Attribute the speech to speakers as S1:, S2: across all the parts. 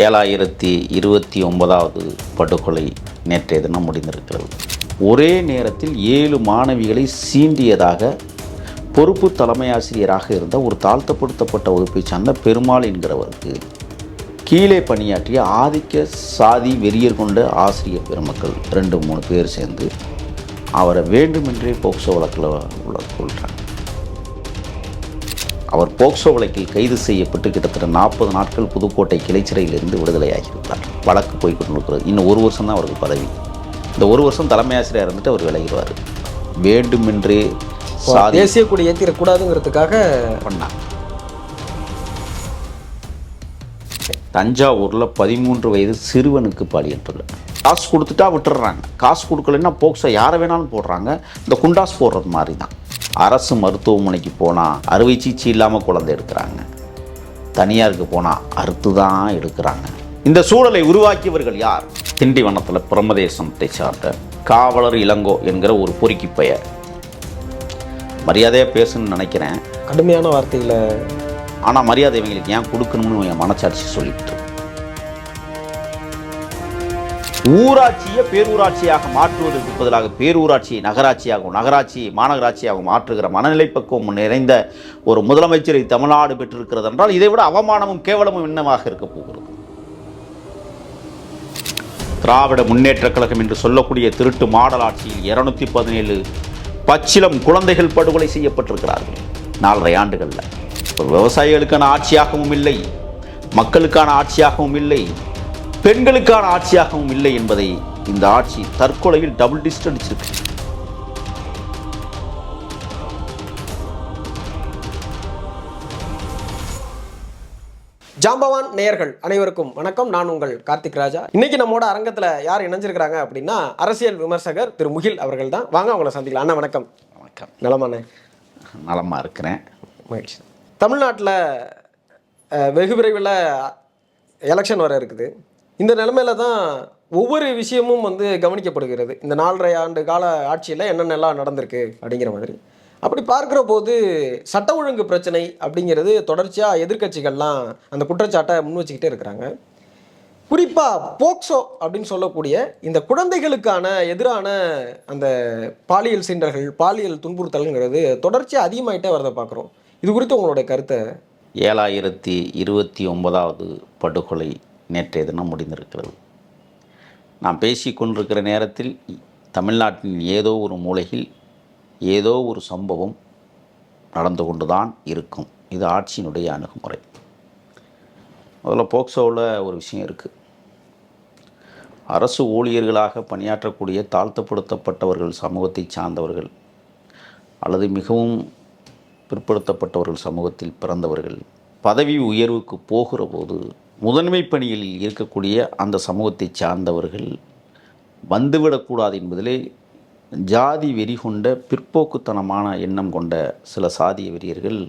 S1: ஏழாயிரத்தி இருபத்தி ஒன்பதாவது படுகொலை நேற்றைய தினம் முடிந்திருக்கிறது. ஒரே நேரத்தில் ஏழு மாணவிகளை சீண்டியதாக பொறுப்பு தலைமை ஆசிரியராக இருந்த ஒரு தாழ்த்தப்படுத்தப்பட்ட வகுப்பைச் சார்ந்த பெருமாள் என்கிறவருக்கு கீழே பணியாற்றிய ஆதிக்க சாதி வெறியர் கொண்ட ஆசிரியர் பெருமக்கள் ரெண்டு மூணு பேர் சேர்ந்து அவரை வேண்டுமென்றே போக்சோ வழக்கில் உள்ள கொள்கிறாங்க அவர் போக்சோ வழக்கில் கைது செய்யப்பட்டு கிட்டத்தட்ட நாற்பது நாட்கள் புதுக்கோட்டை கிளைச்சிறையிலிருந்து விடுதலையாகியிருக்கிறார் வழக்கு போய் கொண்டிருக்கிறது இன்னும் ஒரு வருஷம் தான் அவருக்கு பதவி. இந்த ஒரு வருஷம் தலைமை ஆசிரியர் இருந்துட்டு அவர் விலகிடுவார். வேண்டுமென்றே
S2: தேசிய கொடி ஏற்றிடக்கூடாதுங்கிறதுக்காக
S1: பண்ணாங்க தஞ்சாவூரில் பதிமூன்று வயது சிறுவனுக்கு பாலியல் தொல்லை காசு கொடுத்துட்டா விட்டுடுறாங்க. காசு கொடுக்கலன்னா போக்சோ யாரை வேணாலும் போடுறாங்க. இந்த குண்டாஸ் போடுறது மாதிரி தான் அரசு மருத்துவமனைக்கு போனால் அறுவை சிகிச்சை இல்லாமல் குழந்தை எடுக்கிறாங்க. தனியாருக்கு போனால் அறுத்து தான் எடுக்கிறாங்க. இந்த சூழலை உருவாக்கியவர்கள் யார்? திண்டிவனத்தில் பிரமதேசத்தை சார்ந்த காவலர் இளங்கோ என்கிற ஒரு பொறுக்கி பெயர். மரியாதையாக பேசணும்னு நினைக்கிறேன்.
S2: கடுமையான வார்த்தையில்
S1: ஆனால் மரியாதை இவங்களுக்கு ஏன் கொடுக்கணும்னு என் மனச்சாட்சி சொல்லிட்டு ஊராட்சியை பேரூராட்சியாக மாற்றுவதற்கு பதிலாக பேரூராட்சியை நகராட்சியாகவும் நகராட்சியை மாநகராட்சியாகவும் மாற்றுகிற மனநிலை பக்குவம் நிறைந்த ஒரு முதலமைச்சரை தமிழ்நாடு பெற்றிருக்கிறது என்றால் இதை விட அவமானமும் கேவலமும் என்னவாக இருக்க போகிறது. திராவிட முன்னேற்ற கழகம் என்று சொல்லக்கூடிய திருட்டு மாடல் ஆட்சியில் இருநூத்தி பதினேழு பச்சிலம் குழந்தைகள் படுகொலை செய்யப்பட்டிருக்கிறார்கள். நாலரை ஆண்டுகளில். ஒரு விவசாயிகளுக்கான ஆட்சியாகவும் இல்லை மக்களுக்கான ஆட்சியாகவும் இல்லை பெண்களுக்கான ஆட்சியாகவும் இல்லை என்பதை இந்த ஆட்சி தற்கொலையில் டபுள் டிஸ்ட் அடிச்சிருக்கு.
S2: ஜாம்பவான் நேயர்கள் அனைவருக்கும் வணக்கம். நான் உங்கள் கார்த்திக் ராஜா. இன்னைக்கு நம்மோட அரங்கத்துல யார் இணைஞ்சிருக்கிறாங்க அப்படின்னா அரசியல் விமர்சகர் திரு முகில் அவர்கள் தான் வாங்க அவங்கள சந்திக்கலாம். அண்ணா வணக்கம்.
S1: வணக்கம்.
S2: நலமாண்ணே.
S1: நலமா இருக்கிறேன்.
S2: மகிழ்ச்சி. தமிழ்நாட்டில் வெகு விரைவில் எலெக்ஷன் வர இருக்குது. இந்த நிலமையில தான் ஒவ்வொரு விஷயமும் வந்து கவனிக்கப்படுகிறது. இந்த நாலரை ஆண்டு கால ஆட்சியில் என்னென்னலாம் நடந்திருக்கு அப்படிங்கிற மாதிரி. அப்படி பார்க்குற போது சட்ட ஒழுங்கு பிரச்சனை அப்படிங்கிறது தொடர்ச்சியாக எதிர்க்கட்சிகள்லாம் அந்த குற்றச்சாட்டை முன் வச்சுக்கிட்டே இருக்கிறாங்க. குறிப்பாக போக்சோ அப்படின்னு சொல்லக்கூடிய இந்த குழந்தைகளுக்கான எதிரான அந்த பாலியல் சீண்டல்கள் பாலியல் துன்புறுத்தல்ங்கிறது தொடர்ச்சியாக அதிகமாயிட்டே வரதை பார்க்குறோம். இது குறித்து உங்களுடைய கருத்தை?
S1: ஏழாயிரத்தி இருபத்தி ஒன்பதாவது படுகொலை நேற்றைய தினம் முடிந்திருக்கிறது. நாம் பேசி கொண்டிருக்கிற நேரத்தில் தமிழ்நாட்டின் ஏதோ ஒரு மூலையில் ஏதோ ஒரு சம்பவம் நடந்து கொண்டு தான் இருக்கும். இது ஆட்சியினுடைய அணுகுமுறை. முதல்ல போக்சோவில் ஒரு விஷயம் இருக்குது அரசு ஊழியர்களாக பணியாற்றக்கூடிய தாழ்த்தப்படுத்தப்பட்டவர்கள் சமூகத்தை சார்ந்தவர்கள் அல்லது மிகவும் பிற்படுத்தப்பட்டவர்கள் சமூகத்தில் பிறந்தவர்கள் பதவி உயர்வுக்கு போகிற போது முதன்மை பணியில் இருக்கக்கூடிய அந்த சமூகத்தை சார்ந்தவர்கள் வந்துவிடக்கூடாது என்பதிலே ஜாதி வெறி கொண்ட பிற்போக்குத்தனமான எண்ணம் கொண்ட சில சாதிய வெறியர்கள்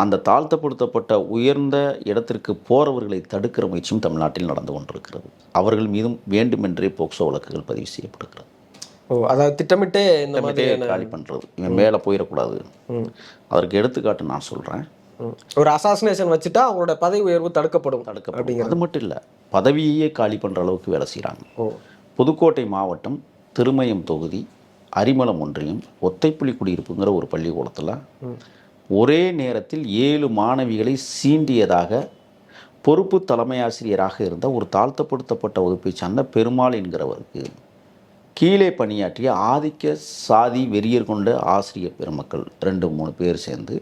S1: அந்த தாழ்த்தப்படுத்தப்பட்ட உயர்ந்த இடத்திற்கு போறவர்களை தடுக்கிற முயற்சியும் தமிழ்நாட்டில் நடந்து கொண்டிருக்கிறது. அவர்கள் மீதும் வேண்டுமென்றே போக்சோ வழக்குகள் பதிவு செய்யப்படுகிறது.
S2: ஓ அதாவது திட்டமிட்டே இந்த மாதிரியான
S1: காலி பண்ணுறது இவன் மேலே போயிடக்கூடாது. அதற்கு எடுத்துக்காட்டு நான் சொல்கிறேன்.
S2: ஒரு அசாசினேஷன் வச்சுட்டா அவங்களோட பதவி உயர்வு தடுக்கப்படும்
S1: தடுக்கப்படும். அது மட்டும் இல்லை பதவியையே காலி பண்ணுற அளவுக்கு வேலை செய்கிறாங்க
S2: ஓ.
S1: புதுக்கோட்டை மாவட்டம் திருமயம் தொகுதி அரிமளம் ஒன்றியம் ஒத்தைப்புலி குடியிருப்புங்கிற ஒரு பள்ளிக்கூடத்தில் ஒரே நேரத்தில் ஏழு மாணவிகளை சீண்டியதாக பொறுப்பு தலைமை ஆசிரியராக இருந்த ஒரு தாழ்த்தப்படுத்தப்பட்ட வகுப்பைச் சார்ந்த பெருமாள் என்கிறவருக்கு கீழே பணியாற்றிய ஆதிக்க சாதி வெறியர் கொண்ட ஆசிரியர் பெருமக்கள் ரெண்டு மூணு பேர் சேர்ந்து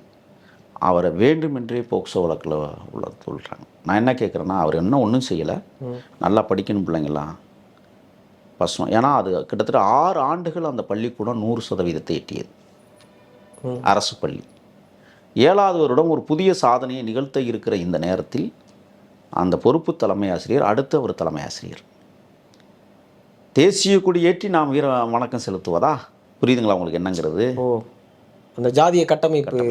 S1: அவரை வேண்டுமென்றே போக்சோ வழக்கில் உள்ள சொல்கிறாங்க நான் என்ன கேட்குறேன்னா அவர் என்ன ஒன்றும் செய்யலை. நல்லா படிக்கணும் பிள்ளைங்களாம் பசங்க ஏன்னா அது கிட்டத்தட்ட ஆறு ஆண்டுகள் அந்த பள்ளிக்கூடம் நூறு சதவீதத்தை எட்டியது. அரசு பள்ளி. ஏழாவது வருடம் ஒரு புதிய சாதனையை நிகழ்த்த இருக்கிற இந்த நேரத்தில் அந்த பொறுப்பு தலைமை ஆசிரியர் அடுத்த ஒரு தலைமை ஆசிரியர். தேசிய கொடி ஏற்றி நாம் வீர வணக்கம் செலுத்துவதா? புரியுதுங்களா உங்களுக்கு என்னங்கிறது?
S2: அந்த ஜாதிய கட்டமைப்பு.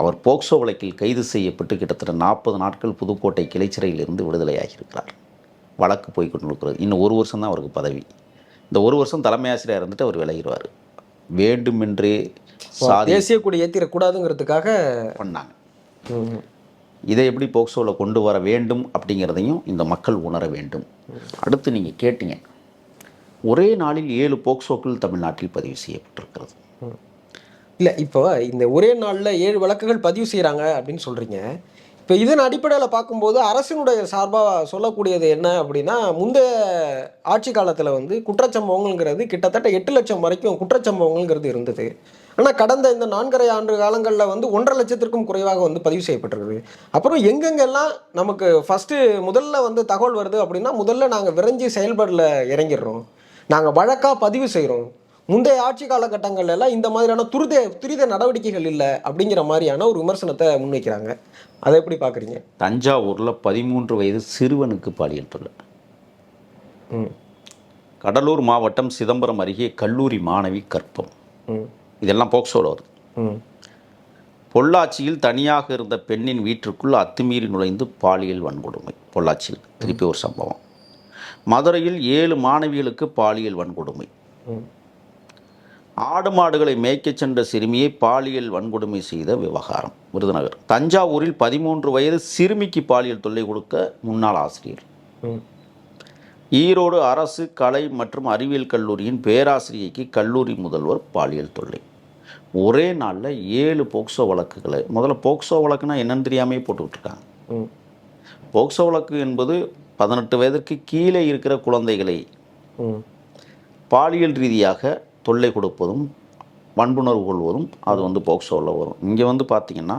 S1: அவர் போக்சோ வழக்கில் கைது செய்யப்பட்டு கிட்டத்தட்ட நாற்பது நாட்கள் புதுக்கோட்டை கிளைச்சிறையிலிருந்து விடுதலையாகியிருக்கிறார். வழக்கு போய் கொண்டிருக்கிறது இன்னும் ஒரு வருஷம் தான் அவருக்கு பதவி. இந்த ஒரு வருஷம் தலைமை ஆசிரியர் இருந்துட்டு அவர் விலகிடுவார். வேண்டுமென்றே
S2: தேசிய கொடி ஏற்றிடக்கூடாதுங்கிறதுக்காக
S1: பண்ணாங்க. இதை எப்படி போக்சோவில் கொண்டு வர வேண்டும் அப்படிங்கிறதையும் இந்த மக்கள் உணர வேண்டும். அடுத்து நீங்கள் கேட்டீங்க. ஒரே நாளில் ஏழு போக்சோக்கள் தமிழ்நாட்டில் பதிவு செய்யப்பட்டிருக்கிறது.
S2: இல்லை இப்போ இந்த ஒரே நாளில் ஏழு வழக்குகள் பதிவு செய்கிறாங்க அப்படின்னு சொல்கிறீங்க இப்போ இதன் அடிப்படையில் பார்க்கும்போது அரசினுடைய சார்பாக சொல்லக்கூடியது என்ன அப்படின்னா முந்தைய ஆட்சி காலத்தில் வந்து குற்றச்சம்பவங்கள்ங்கிறது கிட்டத்தட்ட எட்டு லட்சம் வரைக்கும் குற்றச்சம்பவங்கள்ங்கிறது இருந்தது. ஆனால் கடந்த இந்த நான்கரை ஆண்டு காலங்களில் வந்து ஒன்றரை லட்சத்திற்கும் குறைவாக வந்து பதிவு செய்யப்பட்டிருக்குது. அப்புறம் எங்கெங்கெல்லாம் நமக்கு ஃபஸ்ட்டு முதல்ல வந்து தகவல் வருது அப்படின்னா முதல்ல நாங்கள் விரைஞ்சி செயல்பாடில் இறங்கிடுறோம். நாங்கள் வழக்காக பதிவு செய்கிறோம் முந்தைய ஆட்சி காலகட்டங்கள்ல எல்லாம் இந்த மாதிரியான துரித துரித நடவடிக்கைகள் இல்லை அப்படிங்கிற மாதிரியான ஒரு விமர்சனத்தை முன்வைக்கிறாங்க. அதை எப்படி பார்க்குறீங்க?
S1: தஞ்சாவூரில் பதிமூன்று வயது சிறுவனுக்கு பாலியல் தொல்லை. கடலூர் மாவட்டம் சிதம்பரம் அருகே கல்லூரி மாணவி கற்பம். இதெல்லாம் போக்சோவில் வருது. பொள்ளாச்சியில் தனியாக இருந்த பெண்ணின் வீட்டிற்குள் அத்துமீறி நுழைந்து பாலியல் வன்கொடுமை. பொள்ளாச்சியில். திருப்பி ஒரு சம்பவம். மதுரையில் ஏழு மாணவிகளுக்கு பாலியல் வன்கொடுமை. ஆடு மாடுகளை மேய்க்கச் சென்ற சிறுமியை பாலியல் வன்கொடுமை செய்த விவகாரம். விருதுநகர். தஞ்சாவூரில் பதிமூன்று வயது சிறுமிக்கு பாலியல் தொல்லை கொடுக்க முன்னாள் ஆசிரியர். ஈரோடு அரசு கலை மற்றும் அறிவியல் கல்லூரியின் பேராசிரியைக்கு கல்லூரி முதல்வர் பாலியல் தொல்லை. ஒரே நாளில் ஏழு போக்சோ வழக்குகளை முதல்ல போக்சோ வழக்குனா என்னன்னு தெரியாமே போட்டுக்கிட்டு இருக்காங்க
S2: ம்.
S1: போக்சோ வழக்கு என்பது பதினெட்டு வயதிற்கு கீழே இருக்கிற குழந்தைகளை பாலியல் ரீதியாக தொல்லை கொடுப்பதும் வன்புணர்வு கொள்வதும் அது வந்து போக்சோவில் வரும். இங்கே வந்து பார்த்திங்கன்னா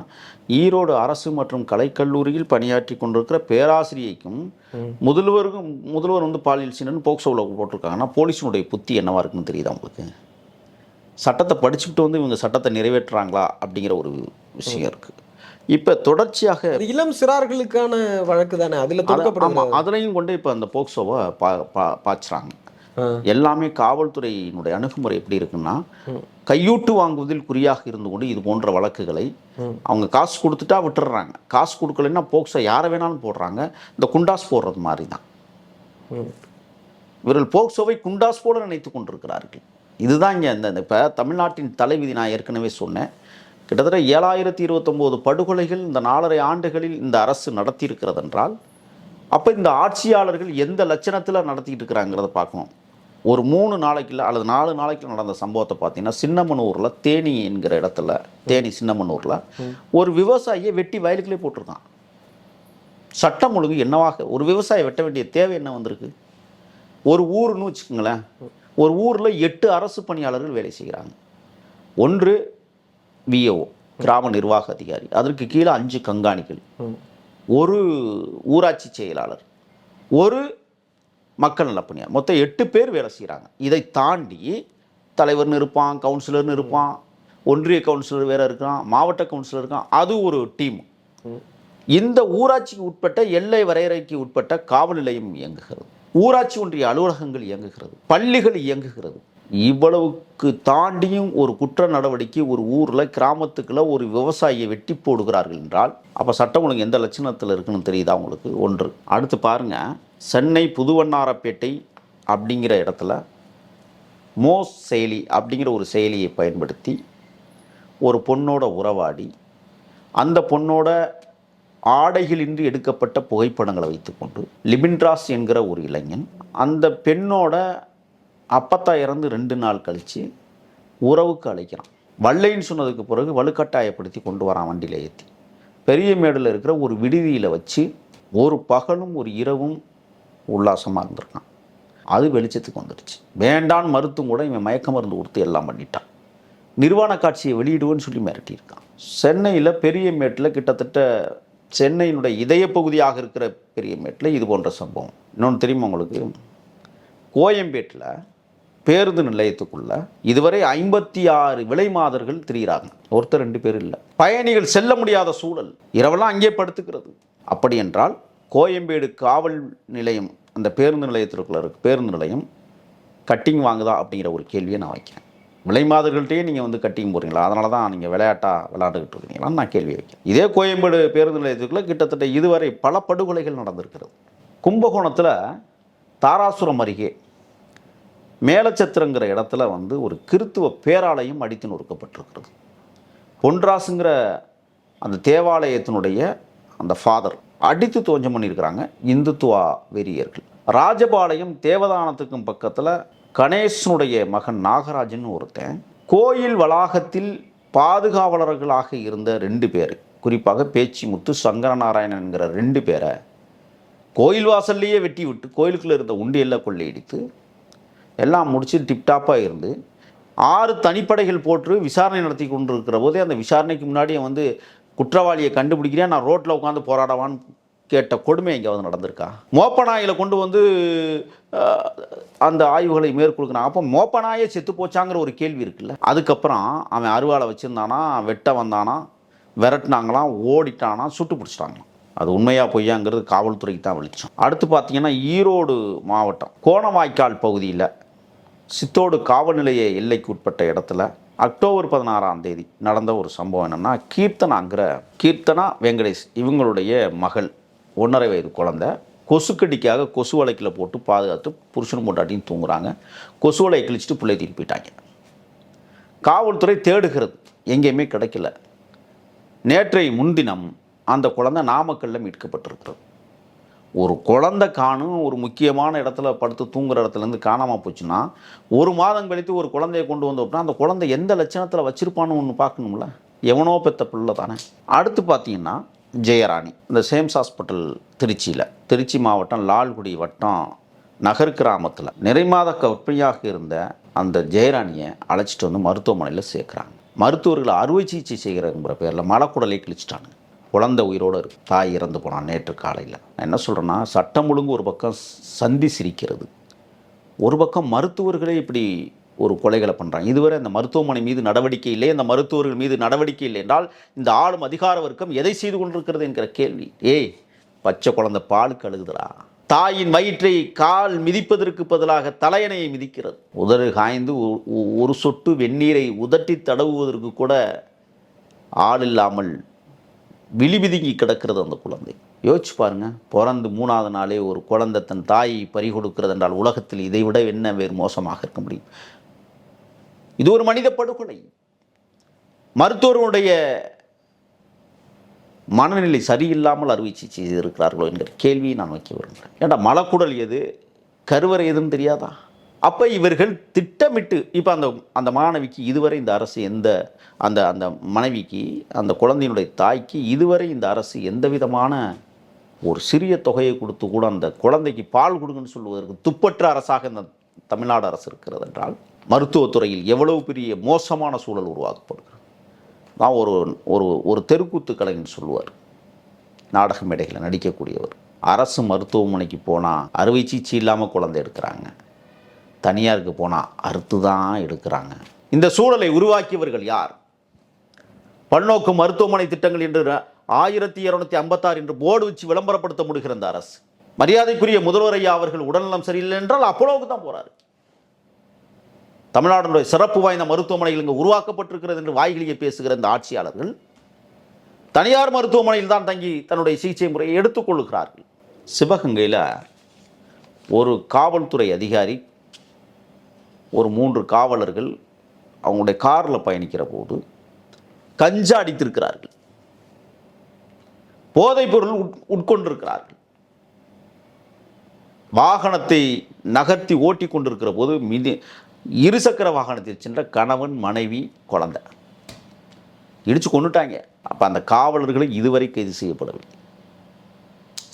S1: ஈரோடு அரசு மற்றும் கலைக்கல்லூரியில் பணியாற்றி கொண்டிருக்கிற பேராசிரியைக்கும் முதல்வருக்கும் முதல்வர் வந்து பாலியல் சீனன் போக்சோவில் போட்டிருக்காங்கன்னா போலீஸினுடைய புத்தி என்னவா இருக்குன்னு தெரியுதா உங்களுக்கு? சட்டத்தை படிச்சுட்டு வந்து இவங்க சட்டத்தை நிறைவேற்றுறாங்களா அப்படிங்கிற ஒரு விஷயம் இருக்குது இப்போ தொடர்ச்சியாக
S2: இளம் சிறார்களுக்கான வழக்கு தானே? அதில்
S1: ஆமாம் அதுலேயும் கொண்டு இப்போ அந்த போக்சோவை பா பா பாய்ச்சுறாங்க. எல்லாமே காவல்துறையினுடைய அணுகுமுறை எப்படி இருக்குன்னா கையூட்டு வாங்குவதில் குறியாக இருந்து கொண்டு இது போன்ற வழக்குகளை அவங்க காசு கொடுத்துட்டா விட்டுடுறாங்க. காசு கொடுக்கலன்னா போக்ஸை யாரை வேணாலும் போடுறாங்க. இந்த குண்டாஸ் போடுறது மாதிரி தான் இவர்கள் போக்சோவை குண்டாஸ் போல நினைத்து கொண்டிருக்கிறார்கள். இதுதான் இங்கே இந்த இப்போ தமிழ்நாட்டின் தலைவிதி நான் ஏற்கனவே சொன்னேன். கிட்டத்தட்ட ஏழாயிரத்தி இருபத்தொம்போது படுகொலைகள் இந்த நாலரை ஆண்டுகளில் இந்த அரசு நடத்தியிருக்கிறது என்றால் அப்போ இந்த ஆட்சியாளர்கள் எந்த லட்சணத்தில் நடத்திட்டு இருக்கிறாங்கிறத பார்க்கணும். ஒரு மூணு நாளைக்குள்ள அல்லது நாலு நாளைக்கு நடந்த சம்பவத்தை பார்த்தீங்கன்னா சின்னமனூரில் தேனி என்கிற இடத்துல தேனி சின்னமனூரில் ஒரு விவசாயியை வெட்டி வயலுக்குள்ளே போட்டிருக்கான். சட்டம் ஒழுங்கு என்னவாக? ஒரு விவசாயி வெட்ட வேண்டிய தேவை என்ன வந்திருக்கு? ஒரு ஊருன்னு வச்சுக்கோங்களேன் ஒரு ஊரில் எட்டு அரசு பணியாளர்கள் வேலை செய்கிறாங்க. ஒன்று விஓ கிராம நிர்வாக அதிகாரி. அதற்கு கீழே அஞ்சு கண்காணிகள். ஒரு ஊராட்சி செயலாளர். ஒரு மக்கள் நலப்பணியார் மொத்தம் எட்டு பேர் வேலை செய்கிறாங்க இதை தாண்டி தலைவர்னு இருப்பான் கவுன்சிலர்னு இருப்பான் ஒன்றிய கவுன்சிலர் வேற இருக்கான் மாவட்ட கவுன்சிலர் இருக்கான். அது ஒரு டீம் இந்த ஊராட்சிக்கு உட்பட்ட எல்லை வரையறைக்கு உட்பட்ட காவல் நிலையம் இயங்குகிறது. ஊராட்சி ஒன்றிய அலுவலகங்கள் இயங்குகிறது. பள்ளிகள் இயங்குகிறது. இவ்வளவுக்கு தாண்டியும் ஒரு குற்ற நடவடிக்கை ஒரு ஊரில் கிராமத்துக்குள்ள ஒரு விவசாயியை வெட்டி போடுகிறார்கள் என்றால் அப்போ சட்டம் ஒழுங்கு எந்த லட்சணத்தில் இருக்குன்னு தெரியுதா உங்களுக்கு? ஒன்று. அடுத்து பாருங்கள் சென்னை புதுவண்ணாரப்பேட்டை அப்படிங்கிற இடத்துல மோஸ் செயலி அப்படிங்கிற ஒரு செயலியை பயன்படுத்தி ஒரு பொண்ணோட உறவாடி அந்த பொண்ணோட ஆடைகளின்றி எடுக்கப்பட்ட புகைப்படங்களை வைத்துக்கொண்டு லிபின்ராஸ் என்கிற ஒரு இளைஞன் அந்த பெண்ணோட அப்பத்தா இறந்து ரெண்டு நாள் கழித்து உறவுக்கு அழைக்கிறான். வல்லைன்னு சொன்னதுக்கு பிறகு வலுக்கட்டாயப்படுத்தி கொண்டு வரான் வண்டியில் ஏற்றி பெரிய மேடில் இருக்கிற ஒரு விடுதியில் வச்சு ஒரு பகலும் ஒரு இரவும் உல்லாசமாக இருந்திருக்கான். அது வெளிச்சத்துக்கு வந்துடுச்சு. வேண்டான்னு மறுத்தும் கூட இவன் மயக்க மருந்து கொடுத்து எல்லாம் பண்ணிட்டான். நிர்வாண காட்சியை வெளியிடுவேன்னு சொல்லி மிரட்டியிருக்கான். சென்னையில் பெரிய மேட்டில் கிட்டத்தட்ட சென்னையினுடைய இதய பகுதியாக இருக்கிற பெரிய மேட்டில் இது போன்ற சம்பவம். இன்னொன்று தெரியுமா உங்களுக்கு? கோயம்பேட்டில் பேருந்து நிலையத்துக்குள்ள இதுவரை ஐம்பத்தி ஆறு விலை மாதர்கள் திரியிறாங்க. ஒருத்தர் ரெண்டு பேர் இல்லை. பயணிகள் செல்ல முடியாத சூழல். இரவெல்லாம் அங்கே படுத்துக்கிறது. அப்படி என்றால் கோயம்பேடு காவல் நிலையம் அந்த பேருந்து நிலையத்திற்குள்ள இருக்கு பேருந்து நிலையம் கட்டிங் வாங்குதா அப்படிங்கிற ஒரு கேள்வியை நான் வைக்கிறேன். விலை மாதர்கள்ட்டே நீங்கள் வந்து கட்டிங் போகிறீங்களா அதனால தான் நீங்கள் விளையாட்டாக விளையாண்டுக்கிட்டு இருக்கீங்களான்னு நான் கேள்வி வைக்கிறேன். இதே கோயம்பேடு பேருந்து நிலையத்துக்குள்ளே கிட்டத்தட்ட இதுவரை பல படுகொலைகள் நடந்திருக்கிறது. கும்பகோணத்தில் தாராசுரம் அருகே மேலச்சத்திரங்கிற இடத்துல வந்து ஒரு கிறித்துவ பேராலயம் அடித்து நொறுக்கப்பட்டிருக்கிறது. பொன்ராசுங்கிற அந்த தேவாலயத்தினுடைய அந்த ஃபாதர் அடித்து தோஞ்சம் பண்ணியிருக்கிறாங்க இந்துத்துவா வெறியர்கள். ராஜபாளையம் தேவதானத்துக்கும் பக்கத்தில் கணேசனுடைய மகன் நாகராஜன் ஒருத்தன். கோயில் வளாகத்தில் பாதுகாவலர்களாக இருந்த ரெண்டு பேர். குறிப்பாக பேச்சிமுத்து சங்கரநாராயணன் என்கிற ரெண்டு பேரை கோயில் வாசல்லையே வெட்டி விட்டு கோயிலுக்குள்ளே இருந்த உண்டியெல்லாம் கொள்ளையடித்து எல்லாம் முடிச்சு டிப்டாப்பாக இருந்து ஆறு தனிப்படைகள் போட்டு விசாரணை நடத்தி கொண்டு இருக்கிற போதே அந்த விசாரணைக்கு முன்னாடியே வந்து குற்றவாளியை கண்டுபிடிக்கிறேன் நான் ரோட்டில் உட்காந்து போராடவான்னு கேட்ட கொடுமை எங்கேயாவது நடந்திருக்கா? மோப்பநாயில் கொண்டு வந்து அந்த ஆய்வுகளை மேற்கொள்கிறான். அப்போ மோப்பநாயே செத்து போச்சாங்கிற ஒரு கேள்வி இருக்குல்ல. அதுக்கப்புறம் அவன் அருவாளை வச்சுருந்தானா? வெட்ட வந்தானா? விரட்டினாங்களாம் ஓடிட்டானா? சுட்டு பிடிச்சிட்டாங்களாம். அது உண்மையாக பொய்யாங்கிறது காவல்துறைக்கு தான் வெளிச்சம். அடுத்து பார்த்தீங்கன்னா ஈரோடு மாவட்டம் கோணவாய்க்கால் பகுதியில் சித்தோடு காவல் நிலைய எல்லைக்கு உட்பட்ட இடத்துல அக்டோபர் பதினாறாம் தேதி நடந்த ஒரு சம்பவம் என்னென்னா கீர்த்தனாங்கிற கீர்த்தனா வெங்கடேஷ் இவங்களுடைய மகள் ஒன்றரை வயது குழந்தை கொசுக்கடிக்காக கொசு வலைக்கில் போட்டு பாதுகாத்து புருஷனும் பொண்டாட்டியும் தூங்குறாங்க. கொசு வலையை கிழிச்சிட்டு பிள்ளை தூக்கி போயிட்டாங்க. காவல்துறை தேடுகிறது. எங்கேயுமே கிடைக்கல. நேற்றை முன்தினம் அந்த குழந்தை நாமக்கல்லில் மீட்கப்பட்டிருக்கிறது. ஒரு குழந்தை காணும் ஒரு முக்கியமான இடத்துல படுத்து தூங்குற இடத்துலேருந்து காணாமல் போச்சுன்னா ஒரு மாதம் கழித்து ஒரு குழந்தையை கொண்டு வந்தோம் அப்படின்னா அந்த குழந்தை எந்த லட்சணத்தில் வச்சிருப்பான்னு ஒன்று பார்க்கணும்ல? எவனோ பெத்த பிள்ளை தானே. அடுத்து பார்த்தீங்கன்னா ஜெயராணி. இந்த சேம்ஸ் ஹாஸ்பிட்டல் திருச்சியில். திருச்சி மாவட்டம் லால்குடி வட்டம் நகர் கிராமத்தில். நிறைமாத கற்பிணியாக இருந்த அந்த ஜெயராணியை அழைச்சிட்டு வந்து மருத்துவமனையில் சேர்க்குறாங்க. மருத்துவர்கள் அறுவை சிகிச்சை செய்கிறங்கிற பேரில் மலக்குடலை கிழிச்சிட்டாங்க குழந்தை உயிரோடு இருக்கு தாய் இறந்து போனான் நேற்று காலையில். நான் என்ன சொல்கிறேன்னா சட்டம் ஒழுங்கு ஒரு பக்கம் சந்தி சிரிக்கிறது. ஒரு பக்கம் மருத்துவர்களே இப்படி ஒரு கொலைகளை பண்ணுறாங்க இதுவரை அந்த மருத்துவமனை மீது நடவடிக்கை இல்லை. அந்த மருத்துவர்கள் மீது நடவடிக்கை இல்லை என்றால் இந்த ஆளும் அதிகார வர்க்கம் எதை செய்து கொண்டிருக்கிறது என்கிற கேள்வி. ஏய் பச்சை குழந்தை பால் கழுகுதலா தாயின் வயிற்றை கால் மிதிப்பதற்கு பதிலாக தலையணையை மிதிக்கிறது. உதறு காய்ந்து ஒரு சொட்டு வெந்நீரை உதட்டி தடவுவதற்கு கூட ஆள் இல்லாமல் விழிபிதுங்கி கிடக்கிறது அந்த குழந்தை. யோசிச்சு பாருங்க பிறந்து மூணாவது நாளே ஒரு குழந்தை தன் தாயை பறி கொடுக்கிறது என்றால் உலகத்தில் இதை விட என்ன வேறு மோசமாக இருக்க முடியும்? இது ஒரு மனித படுகொலை. மருத்துவர்களுடைய மனநிலை சரியில்லாமல் அறுவை சிகிச்சை செய்திருக்கிறார்களோ என்கிற கேள்வியை நான் வைக்க விரும்புகிறேன் ஏன்டா மலக்குடல் எது? கருவறை எதுன்னு தெரியாதா? அப்போ இவர்கள் திட்டமிட்டு இப்போ அந்த அந்த மாணவிக்கு இதுவரை இந்த அரசு எந்த அந்த அந்த மனைவிக்கு அந்த குழந்தையினுடைய தாய்க்கு இதுவரை இந்த அரசு எந்த விதமான ஒரு சிறிய தொகையை கொடுத்து கூட அந்த குழந்தைக்கு பால் கொடுங்கன்னு சொல்வதற்கு துப்பற்ற அரசாக இந்த தமிழ்நாடு அரசு இருக்கிறது என்றால் மருத்துவத்துறையில் எவ்வளவு பெரிய மோசமான சூழல் உருவாக்கப்படுகிறது தான் ஒரு ஒரு ஒரு தெருக்கூத்து கலைஞன் சொல்லுவார். நாடக மேடைகளில் நடிக்கக்கூடியவர். அரசு மருத்துவமனைக்கு போனால் அறுவை சிகிச்சை இல்லாமல் குழந்தை எடுக்கிறாங்க. தனியாருக்கு போனால் அறுத்து தான் எடுக்கிறாங்க. இந்த சூழலை உருவாக்கியவர்கள் யார்? பன்னோக்கு மருத்துவமனை திட்டங்கள் என்று ஆயிரத்தி இருநூத்தி ஐம்பத்தாறு என்று போர்டு வச்சு விளம்பரப்படுத்த முடிகிற இந்த அரசு. மரியாதைக்குரிய முதல்வர் ஐயா அவர்கள் உடல்நலம் சரியில்லை என்றால் அப்போலோவுக்கு தான் போறாரு. தமிழ்நாடுடைய சிறப்பு வாய்ந்த மருத்துவமனைகள் இங்கே உருவாக்கப்பட்டிருக்கிறது என்று வாய்களியே பேசுகிற இந்த ஆட்சியாளர்கள் தனியார் மருத்துவமனையில் தான் தங்கி தன்னுடைய சிகிச்சை முறையை எடுத்துக்கொள்கிறார்கள் சிவகங்கையில் ஒரு காவல்துறை அதிகாரி ஒரு மூன்று காவலர்கள் அவங்களுடைய காரில் பயணிக்கிற போது கஞ்சா அடித்திருக்கிறார்கள். போதைப் பொருள் உட் உட்கொண்டிருக்கிறார்கள். வாகனத்தை நகர்த்தி ஓட்டி கொண்டிருக்கிற போது மிதி இருசக்கர வாகனத்தில் சென்ற கணவன் மனைவி குழந்தை. இடிச்சு கொண்டுட்டாங்க அப்போ அந்த காவலர்களை இதுவரை கைது செய்யப்படவில்லை.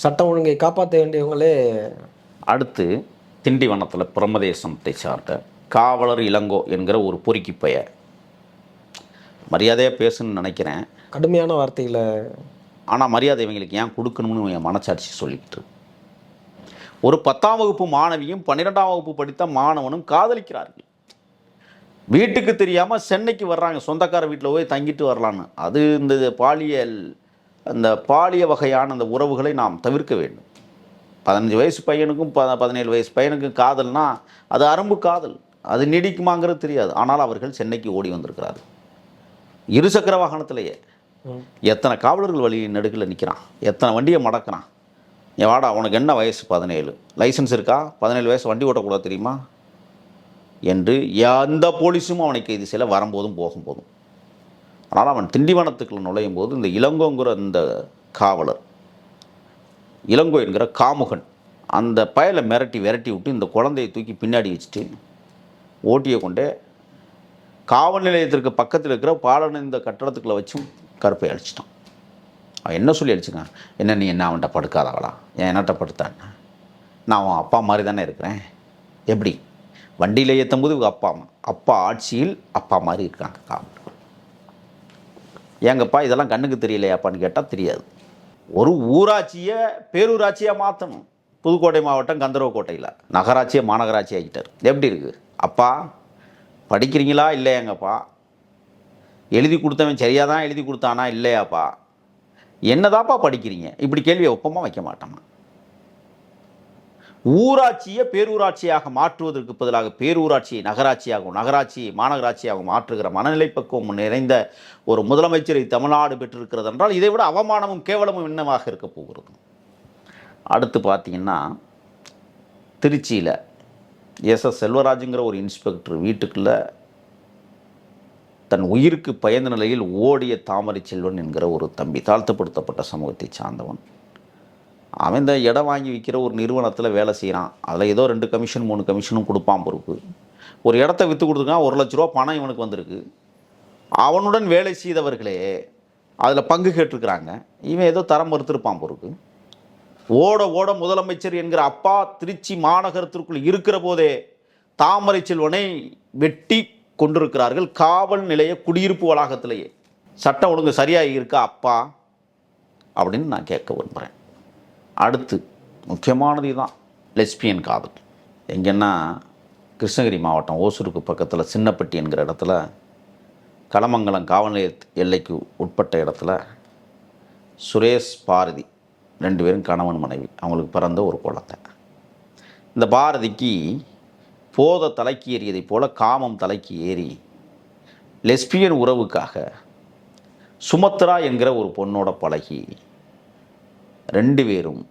S2: சட்டம் ஒழுங்கை காப்பாற்ற வேண்டியவங்களே
S1: அடுத்து திண்டிவனத்தில் பிரமதேசத்தை சார்ந்த காவலர் இளங்கோ என்கிற ஒரு பொறுக்கி பெயர். மரியாதையாக பேசணும்னு நினைக்கிறேன்.
S2: கடுமையான வார்த்தைகளை
S1: ஆனால் மரியாதை இவங்களுக்கு ஏன் கொடுக்கணும்னு என் மனசாட்சி சொல்லிக்கிட்டு. ஒரு பத்தாம் வகுப்பு மாணவியும் பன்னிரெண்டாம் வகுப்பு படித்த மாணவனும் காதலிக்கிறார்கள். வீட்டுக்கு தெரியாமல் சென்னைக்கு வர்றாங்க. சொந்தக்கார வீட்டில் போய் தங்கிட்டு வரலான்னு. அது இந்த பாலியல் அந்த பாலிய வகையான அந்த உறவுகளை நாம் தவிர்க்க வேண்டும். பதினஞ்சு வயசு பையனுக்கும் ப பதினேழு வயசு பையனுக்கும் காதல்னா அது அரும்பு காதல். அது நீடிக்குமாங்கிறது தெரியாது. ஆனால் அவர்கள் சென்னைக்கு ஓடி வந்திருக்கிறார்கள். இருசக்கர வாகனத்திலேயே எத்தனை காவலர்கள் வழி நெடுக்கில் நிற்கிறான். எத்தனை வண்டியை மடக்கிறான். என் வாடா உனக்கு என்ன வயசு? பதினேழு. லைசன்ஸ் இருக்கா? பதினேழு வயசு வண்டி ஓட்டக்கூடாது தெரியுமா? என்று எந்த போலீஸும் அவனை கைது செய்யல. வரும்போதும் போகும்போதும் ஆனால் அவன் திண்டிவனத்துக்குள்ள நுழையும் போது இந்த இளங்கோங்கிற இந்த காவலர் இளங்கோ என்கிற காமுகன் அந்த பயலை மிரட்டி விரட்டி விட்டு இந்த குழந்தையை தூக்கி பின்னாடி வச்சுட்டு ஓட்டியை கொண்டு காவல் நிலையத்திற்கு பக்கத்தில் இருக்கிற பாலன இந்த வச்சும் கருப்பை அழிச்சிட்டான். அவன் என்ன சொல்லி அழிச்சுக்கான் என்ன நீ என்ன அவன்கிட்ட படுக்காதவளா? என் என்னட்ட படுத்தான்? நான் அவன் அப்பா மாதிரி தானே இருக்கிறேன். எப்படி? வண்டியில் ஏற்றும் போது இவங்க அப்பா அம்மா அப்பா ஆட்சியில் அப்பா மாதிரி இருக்காங்க காவல் ஏங்கப்பா இதெல்லாம் கண்ணுக்கு தெரியலையாப்பான்னு கேட்டால் தெரியாது. ஒரு ஊராட்சியை பேரூராட்சியாக மாற்றணும் புதுக்கோட்டை மாவட்டம் கந்தரவக்கோட்டையில் நகராட்சியை மாநகராட்சி ஆகிட்டார் எப்படி இருக்குது அப்பா படிக்கிறீங்களா இல்லையாங்கப்பா? எழுதி கொடுத்தவன் சரியாக தான் எழுதி கொடுத்தானா இல்லையாப்பா? என்னதாப்பா படிக்கிறீங்க? இப்படி கேள்வியை ஒப்பமாக வைக்க மாட்டாமா ஊராட்சியை பேரூராட்சியாக மாற்றுவதற்கு பதிலாக பேரூராட்சியை நகராட்சியாகவும் நகராட்சியை மாநகராட்சியாகவும் மாற்றுகிற மனநிலை பக்குவம் நிறைந்த ஒரு முதலமைச்சரை தமிழ்நாடு பெற்றிருக்கிறது என்றால் இதை விட அவமானமும் கேவலமும் என்னவாக இருக்க போகிறது? அடுத்து பார்த்தீங்கன்னா திருச்சியில் எஸ் எஸ் செல்வராஜுங்கிற ஒரு இன்ஸ்பெக்டர் வீட்டுக்குள்ளே தன் உயிருக்கு பயந்த நிலையில் ஓடிய தாமரை செல்வன் என்கிற ஒரு தம்பி தாழ்த்தப்படுத்தப்பட்ட சமூகத்தை சார்ந்தவன். அவன் இந்த இடம் வாங்கி விற்கிற ஒரு நிறுவனத்தில் வேலை செய்கிறான் அதில் ஏதோ ரெண்டு கமிஷன் மூணு கமிஷனும் கொடுப்பான் பொறுப்பு. ஒரு இடத்த விற்று கொடுத்துருக்கான் ஒரு லட்ச ரூபா பணம் இவனுக்கு வந்திருக்கு. அவனுடன் வேலை செய்தவர்களே அதில் பங்கு கேட்டிருக்கிறாங்க. இவன் ஏதோ தரம் மறுத்திருப்பான் பொறுப்பு. ஓட ஓட முதலமைச்சர் என்கிற அப்பா திருச்சி மாநகரத்திற்குள் இருக்கிற போதே தாமரை செல்வனை வெட்டி கொண்டிருக்கிறார்கள். காவல் நிலைய குடியிருப்பு வளாகத்திலேயே. சட்டம் ஒழுங்கு சரியாக இருக்கா அப்பா? அப்படின்னு நான் கேட்க விரும்புகிறேன் அடுத்து முக்கியமானது தான் லெஸ்பியன் காதல். எங்கன்னா கிருஷ்ணகிரி மாவட்டம் ஓசூருக்கு பக்கத்தில் சின்னப்பட்டி என்கிற இடத்துல களமங்கலம் காவல் நிலைய எல்லைக்கு உட்பட்ட இடத்துல சுரேஷ் பாரதி ரெண்டு பேரும் கணவன் மனைவி. அவங்களுக்கு பிறந்த ஒரு குழந்தை. இந்த பாரதிக்கு போத தலைக்கு ஏறியதைப் போல் காமம் தலைக்கு ஏறி லெஸ்பியன் உறவுக்காக சுமத்ரா என்கிற ஒரு பொண்ணோட பழகி ரெண்டு பேரும்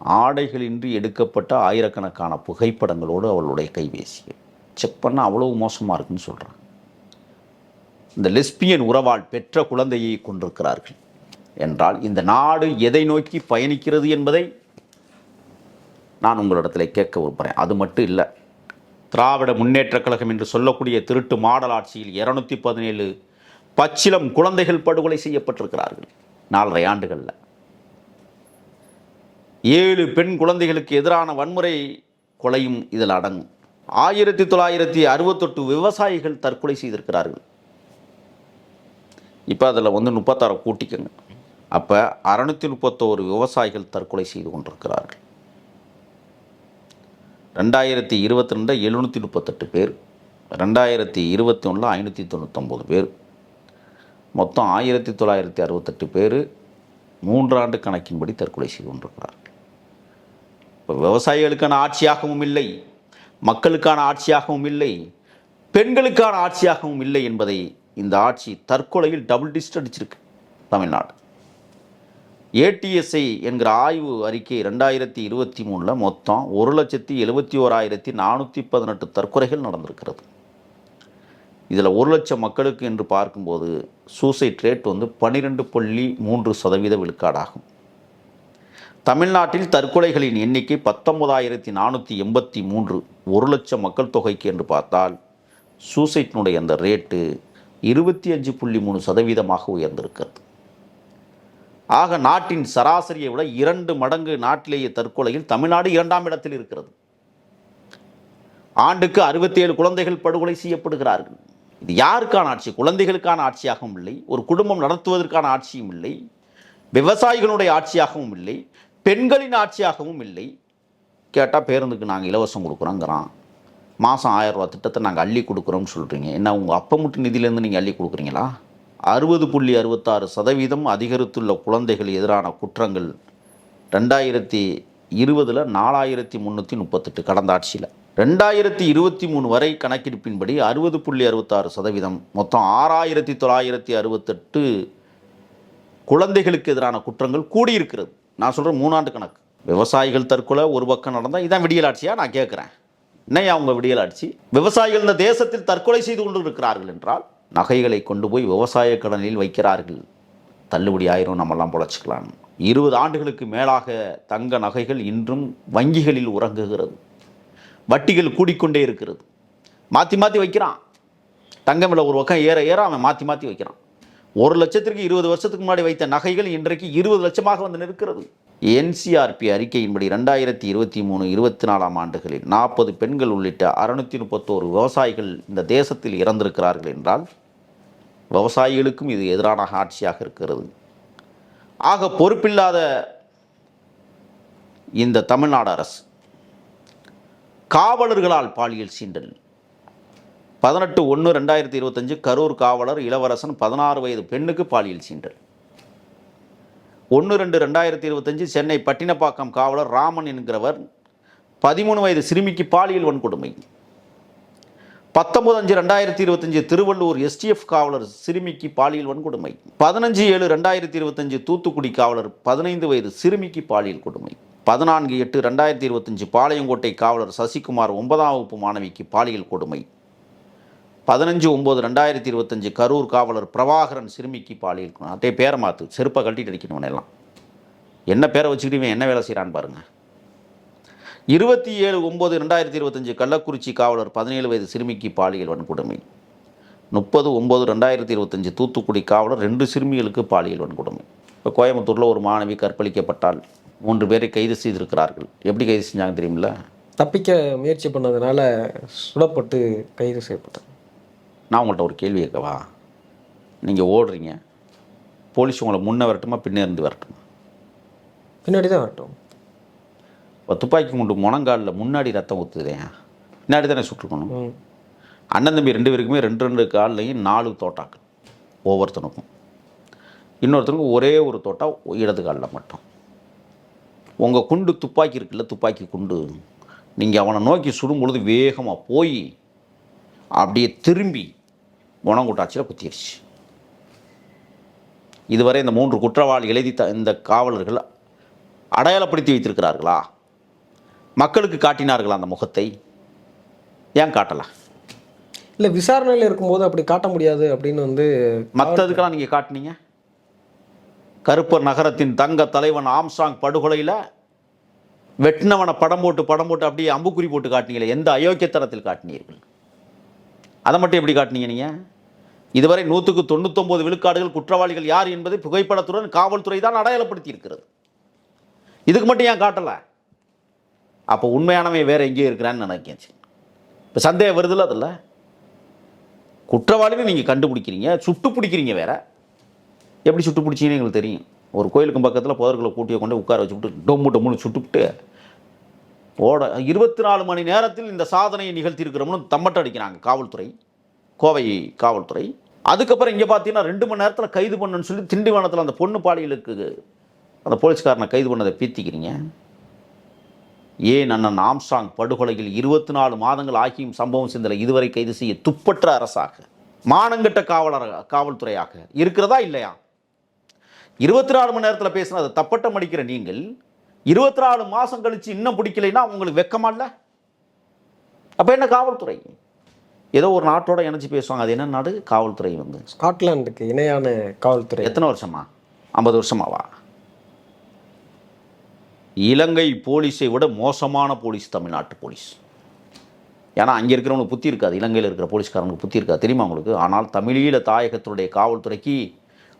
S1: ஆடைகளின்றி எடுக்கப்பட்ட ஆயிரக்கணக்கான புகைப்படங்களோடு அவளுடைய கைபேசி செக் பண்ண அவ்வளவு மோசமாக இருக்குன்னு சொல்கிறான் இந்த லெஸ்பியன் உறவால் பெற்ற குழந்தையை கொண்டிருக்கிறார்கள் என்றால் இந்த நாடு எதை நோக்கி பயணிக்கிறது என்பதை நான் உங்களிடத்தில் கேட்க விரும்புகிறேன். அது மட்டும் இல்லை திராவிட முன்னேற்றக் கழகம் என்று சொல்லக்கூடிய திருட்டு மாடல் ஆட்சியில் இரநூத்தி பதினேழு பச்சிலம் குழந்தைகள் படுகொலை செய்யப்பட்டிருக்கிறார்கள் நாலரை ஆண்டுகளில். ஏழு பெண் குழந்தைகளுக்கு எதிரான வன்முறை கொலையும் இதில் அடங்கும். ஆயிரத்தி தொள்ளாயிரத்தி அறுபத்தெட்டு விவசாயிகள் தற்கொலை செய்திருக்கிறார்கள். இப்போ அதில் வந்து முப்பத்தாறு கூட்டிக்கங்க. அப்போ அறநூற்றி முப்பத்தோரு விவசாயிகள் தற்கொலை செய்து கொண்டிருக்கிறார்கள். ரெண்டாயிரத்தி இருபத்தி ரெண்டு எழுநூற்றி முப்பத்தெட்டு பேர் ரெண்டாயிரத்தி இருபத்தி ஒன்றில் ஐநூற்றி தொண்ணூற்றொம்பது பேர் மொத்தம் ஆயிரத்தி தொள்ளாயிரத்தி அறுபத்தெட்டு பேர் மூன்றாண்டு கணக்கின்படி தற்கொலை செய்து கொண்டிருக்கிறார்கள். இப்போ விவசாயிகளுக்கான ஆட்சியாகவும் இல்லை மக்களுக்கான ஆட்சியாகவும் இல்லை பெண்களுக்கான ஆட்சியாகவும் இல்லை என்பதை இந்த ஆட்சி தற்கொலையில் டபுள் டிஸ்ட் அடிச்சிருக்கு தமிழ்நாடு. ஏடிஎஸ்ஐ என்கிற ஆய்வு அறிக்கை ரெண்டாயிரத்தி இருபத்தி மூணில் மொத்தம் ஒரு லட்சத்தி எழுபத்தி ஓராயிரத்தி நானூற்றி பதினெட்டு தற்கொலைகள் நடந்திருக்கிறது. இதில் ஒரு லட்சம் மக்களுக்கு என்று பார்க்கும்போது சூசைட் ரேட் வந்து பன்னிரெண்டு புள்ளி மூன்று சதவீத விழுக்காடாகும். தமிழ்நாட்டில் தற்கொலைகளின் எண்ணிக்கை பத்தொன்பதாயிரத்தி நானூற்றி எண்பத்தி மூன்று ஒரு லட்சம் மக்கள் தொகைக்கு என்று பார்த்தால் சூசைட்டினுடைய அந்த ரேட்டு இருபத்தி அஞ்சு புள்ளி மூணு சதவீதமாக உயர்ந்திருக்கிறது. ஆக நாட்டின் சராசரியை விட இரண்டு மடங்கு நாட்டிலேயே தற்கொலையில் தமிழ்நாடு இரண்டாம் இடத்தில் இருக்கிறது. ஆண்டுக்கு அறுபத்தேழு குழந்தைகள் படுகொலை செய்யப்படுகிறார்கள். இது யாருக்கான ஆட்சி? குழந்தைகளுக்கான ஆட்சியாகவும் இல்லை. ஒரு குடும்பம் நடத்துவதற்கான ஆட்சியும் இல்லை. விவசாயிகளுடைய ஆட்சியாகவும் இல்லை. பெண்களின் ஆட்சியாகவும் இல்லை. கேட்டால் பேருந்துக்கு நாங்கள் இலவசம் கொடுக்குறோங்கிறான். மாதம் ஆயிரம் ரூபா திட்டத்தை நாங்கள் அள்ளி கொடுக்குறோம்னு சொல்கிறீங்க என்ன உங்கள் அப்ப முட்டு நிதியிலேருந்து நீங்கள் அள்ளி கொடுக்குறீங்களா? அறுபது புள்ளி அறுபத்தாறு சதவீதம் அதிகரித்துள்ள குழந்தைகள் எதிரான குற்றங்கள் ரெண்டாயிரத்தி இருபதில் நாலாயிரத்தி முந்நூற்றி முப்பத்தெட்டு கடந்த ஆட்சியில். ரெண்டாயிரத்தி இருபத்தி மூணு வரை கணக்கெடுப்பின்படி அறுபது புள்ளி அறுபத்தாறு சதவீதம் மொத்தம் ஆறாயிரத்தி தொள்ளாயிரத்தி அறுபத்தெட்டு குழந்தைகளுக்கு எதிரான குற்றங்கள் கூடியிருக்கிறது. நான் சொல்கிறேன் மூணாண்டு கணக்கு. விவசாயிகள் தற்கொலை ஒரு பக்கம் நடந்தால் இதான் விடியல் நான் கேட்குறேன் என்னையா அவங்க விடியல் ஆட்சி? விவசாயிகள் இந்த தேசத்தில் தற்கொலை செய்து கொண்டு இருக்கிறார்கள் என்றால் நகைகளை கொண்டு போய் விவசாய கடனில் வைக்கிறார்கள். தள்ளுபடி ஆயிரும் நம்மெல்லாம் பொழைச்சிக்கலாம். இருபது ஆண்டுகளுக்கு மேலாக தங்க நகைகள் இன்றும் வங்கிகளில் உறங்குகிறது. வட்டிகள் கூடிக்கொண்டே இருக்கிறது. மாற்றி மாற்றி வைக்கிறான். தங்கம் விலை ஒரு பக்கம் ஏற ஏற அவன் மாற்றி மாற்றி வைக்கிறான். ஒரு லட்சத்திற்கு இருபது வருஷத்துக்கு முன்னாடி வைத்த நகைகள் இன்றைக்கு இருபது லட்சமாக வந்து நிற்கிறது. என்சிஆர்பி அறிக்கையின்படி ரெண்டாயிரத்தி இருபத்தி மூணு இருபத்தி நாலாம் ஆண்டுகளில் நாற்பது பெண்கள் உள்ளிட்ட அறுநூற்றி முப்பத்தோரு விவசாயிகள் இந்த தேசத்தில் இறந்திருக்கிறார்கள் என்றால் விவசாயிகளுக்கும் இது எதிரான ஆட்சியாக இருக்கிறது. ஆக பொறுப்பில்லாத இந்த தமிழ்நாடு அரசு காவலர்களால் பாலியல் சீண்டல். பதினெட்டு ஒன்று ரெண்டாயிரத்தி இருபத்தஞ்சு கரூர் காவலர் இளவரசன் பதினாறு வயது பெண்ணுக்கு பாலியல் சீண்டல். ஒன்று ரெண்டு ரெண்டாயிரத்தி இருபத்தஞ்சி சென்னை பட்டினப்பாக்கம் காவலர் ராமன் என்கிறவர் பதிமூணு வயது சிறுமிக்கு பாலியல் வன்கொடுமை. பத்தொம்பது அஞ்சு ரெண்டாயிரத்தி இருபத்தஞ்சு திருவள்ளூர் எஸ்டிஎஃப் காவலர் சிறுமிக்கு பாலியல் வன்கொடுமை. பதினஞ்சு ஏழு ரெண்டாயிரத்தி இருபத்தஞ்சு தூத்துக்குடி காவலர் பதினைந்து வயது சிறுமிக்கு பாலியல் கொடுமை. பதினான்கு எட்டு ரெண்டாயிரத்தி இருபத்தஞ்சி பாளையங்கோட்டை காவலர் சசிகுமார் ஒன்பதாம் வகுப்பு மாணவிக்கு பாலியல் கொடுமை. பதினஞ்சு ஒம்பது ரெண்டாயிரத்தி இருபத்தஞ்சு கரூர் காவலர் பிரபாகரன் சிறுமிக்கு பாலியல் அதே பேரை மாற்று செருப்பை கழட்டிட்டு அடிக்கணும் எல்லாம். என்ன பேரை வச்சுக்கிட்டு என்ன வேலை செய்கிறான்னு பாருங்க. இருபத்தி ஏழு ஒம்பது ரெண்டாயிரத்தி இருபத்தஞ்சு கள்ளக்குறிச்சி காவலர் பதினேழு வயது சிறுமிக்கு பாலியல் வன்கொடுமை. முப்பது ஒம்பது ரெண்டாயிரத்தி இருபத்தஞ்சு தூத்துக்குடி காவலர் ரெண்டு சிறுமிகளுக்கு பாலியல் வன்கொடுமை. இப்போ கோயம்புத்தூரில் ஒரு மாணவி கற்பழிக்கப்பட்டால் மூன்று பேரை கைது செய்திருக்கிறார்கள். எப்படி கைது செஞ்சாங்க தெரியுமில்ல?
S2: தப்பிக்க முயற்சி பண்ணதுனால சுடப்பட்டு கைது செய்யப்பட்டாங்க
S1: நான் உங்கள்கிட்ட ஒரு கேள்வி கேட்கவா? நீங்கள் ஓடுறீங்க. போலீஸ் உங்களை முன்ன வரட்டுமா பின்னே இருந்து வரட்டுமா?
S2: பின்னாடி தான் வரட்டும்.
S1: இப்போ துப்பாக்கி கொண்டு முனங்காலில் முன்னாடி ரத்தம் ஊற்றுதேன் பின்னாடி தானே சுட்டுருக்கணும் அண்ணன் தம்பி ரெண்டு பேருக்குமே ரெண்டு ரெண்டு கால்லையும் நாலு தோட்டாக்கள். ஒவ்வொருத்தனுக்கும். இன்னொருத்தனுக்கும் ஒரே ஒரு தோட்டா இடது காலில் மட்டும். உங்கள் குண்டு துப்பாக்கி இருக்குல்ல துப்பாக்கி குண்டு. நீங்கள் அவனை நோக்கி சுடும் பொழுது வேகமாக போய் அப்படியே திரும்பி உணங்குட்டாச்சியில் குத்திடுச்சு இதுவரை இந்த மூன்று குற்றவாளிகளை த இந்த காவலர்கள் அடையாளப்படுத்தி வைத்திருக்கிறார்களா? மக்களுக்கு காட்டினார்களா அந்த முகத்தை? ஏன் காட்டலை?
S2: இல்லை விசாரணையில் இருக்கும்போது அப்படி காட்ட முடியாது அப்படின்னு வந்து
S1: மற்றதுக்கெல்லாம் நீங்கள் காட்டினீங்க? கருப்பர் நகரத்தின் தங்க தலைவன் ஆம்ஸ்டாங் படுகொலையில் வெட்டினவனை படம் போட்டு படம் போட்டு அப்படியே அம்புக்குறி போட்டு காட்டினீங்களே எந்த அயோக்கியத்தனத்தில் காட்டினீர்கள்? அதை மட்டும் எப்படி காட்டினீங்க நீங்கள் இதுவரை நூற்றுக்கு தொண்ணூத்தொம்பது விழுக்காடுகள் குற்றவாளிகள் யார் என்பதை புகைப்படத்துடன் காவல்துறை தான் அடையாளப்படுத்தி இருக்கிறது இதுக்கு மட்டும் ஏன் காட்டலை? அப்போ உண்மையானவன் வேறு எங்கேயோ இருக்கிறான்னு நினைக்கிறேன் இப்போ சந்தேகம் வருதுல்ல அதில்? குற்றவாளின்னு நீங்கள் கண்டுபிடிக்கிறீங்க சுட்டு பிடிக்கிறீங்க வேற. எப்படி சுட்டு பிடிச்சிங்கன்னு எங்களுக்கு தெரியும். ஒரு கோயிலுக்கும் பக்கத்தில் புதர்களை கூட்டியை கொண்டு உட்கார வச்சுட்டு டொம்மு டொம்முன்னு சுட்டுவிட்டு ஓட இருபத்தி நாலு மணி நேரத்தில் இந்த சாதனையை நிகழ்த்தியிருக்கிறோம்னு தம்பட்டை அடிக்கிறாங்க காவல்துறை கோவை காவல்துறை. அதுக்கப்புறம் இங்கே பார்த்தீங்கன்னா ரெண்டு மணி நேரத்தில் கைது பண்ணுன்னு சொல்லி திண்டிவனத்தில் அந்த பொண்ணு பாலியலுக்கு அந்த போலீஸ்காரனை கைது பண்ணதை பீத்திக்கிறீங்க. ஏன் அண்ணன் ஆம்சாங் படுகொலையில் இருபத்தி நாலு மாதங்கள் ஆகியும் சம்பவம் சிந்தலை இதுவரை கைது செய்ய துப்பற்ற அரசாக மானங்கட்ட காவலர் காவல்துறையாக இருக்கிறதா இல்லையா? இருபத்தி நாலு மணி நேரத்தில் பேசினா அதை தப்பட்டம் அடிக்கிற நீங்கள் இருபத்தி நாலு மாதம் கழிச்சு இன்னும் பிடிக்கலைன்னா உங்களுக்கு வெக்கமா இல்லை? அப்போ என்ன காவல்துறை? ஏதோ ஒரு நாட்டோட இணைச்சு பேசுவாங்க. அது என்ன நாடு காவல்துறை வந்து.
S2: ஸ்காட்லாண்டுக்கு இணையான காவல்துறை.
S1: எத்தனை வருஷமா? ஐம்பது வருஷமாவா? இலங்கை போலீஸை விட மோசமான போலீஸ் தமிழ்நாட்டு போலீஸ். ஏன்னா அங்கே இருக்கிறவங்களுக்கு புத்தி இருக்காது. இலங்கையில் இருக்கிற போலீஸ்காரங்களுக்கு புத்தி இருக்காது. தெரியுமா உங்களுக்கு? ஆனால் தமிழீழ தாயகத்தினுடைய காவல்துறைக்கு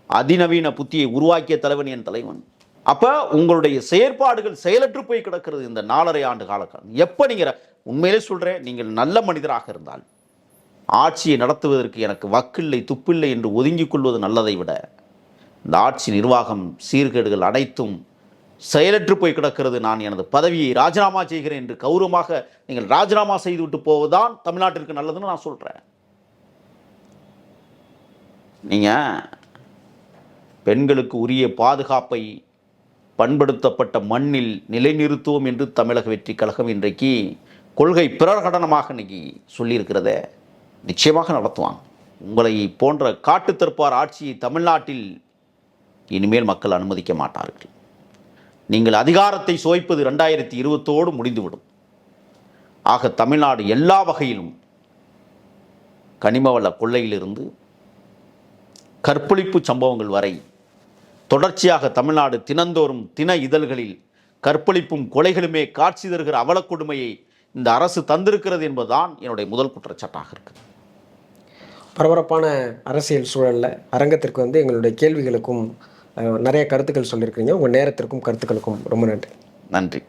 S1: அதிநவீன புத்தியை உருவாக்கிய தலைவன் என் தலைவன். அப்போ உங்களுடைய செயற்பாடுகள் செயலற்று போய் கிடக்கிறது இந்த நாலரை ஆண்டு காலக்காலம் எப்போ நீங்கள் உண்மையிலே சொல்கிறேன் நீங்கள் நல்ல மனிதராக இருந்தால் ஆட்சியை நடத்துவதற்கு எனக்கு வக்கில்லை துப்பில்லை என்று ஒதுங்கிக் கொள்வது நல்லதை விட இந்த ஆட்சி நிர்வாகம் சீர்கேடுகள் அனைத்தும் செயலற்று போய் கிடக்கிறது நான் எனது பதவியை ராஜினாமா செய்கிறேன் என்று கௌரவமாக நீங்கள் ராஜினாமா செய்துவிட்டு போவதுதான் தமிழ்நாட்டிற்கு நல்லதுன்னு நான் சொல்கிறேன் நீங்கள் பெண்களுக்கு உரிய பாதுகாப்பை பண்படுத்தப்பட்ட மண்ணில் நிலைநிறுத்துவோம் என்று தமிழக வெற்றி கழகம் இன்றைக்கு கொள்கை பிரகடனமாக இன்னைக்கு சொல்லியிருக்கிறத நிச்சயமாக நடத்துவாங்க. உங்களை போன்ற காட்டுத்தற்பார் ஆட்சியை தமிழ்நாட்டில் இனிமேல் மக்கள் அனுமதிக்க மாட்டார்கள். நீங்கள் அதிகாரத்தை சுவைப்பது ரெண்டாயிரத்தி இருபத்தோடு முடிந்துவிடும். ஆக தமிழ்நாடு எல்லா வகையிலும் கனிமவள கொள்ளையிலிருந்து கற்பழிப்பு சம்பவங்கள் வரை தொடர்ச்சியாக தமிழ்நாடு தினந்தோறும் தின இதழ்களில் கற்பழிப்பும் கொலைகளுமே காட்சி தருகிற அவலக்கொடுமையை இந்த அரசு தந்திருக்கிறது என்பதுதான் என்னுடைய முதல் குற்றச்சாட்டாக இருக்குது.
S2: பரபரப்பான அரசியல் சூழலில் அரங்கத்திற்கு வந்து எங்களுடைய கேள்விகளுக்கும் நிறைய கருத்துக்கள் சொல்லியிருக்கீங்க. உங்கள் நேரத்திற்கும் கருத்துக்களுக்கும் ரொம்ப நன்றி.
S1: நன்றி.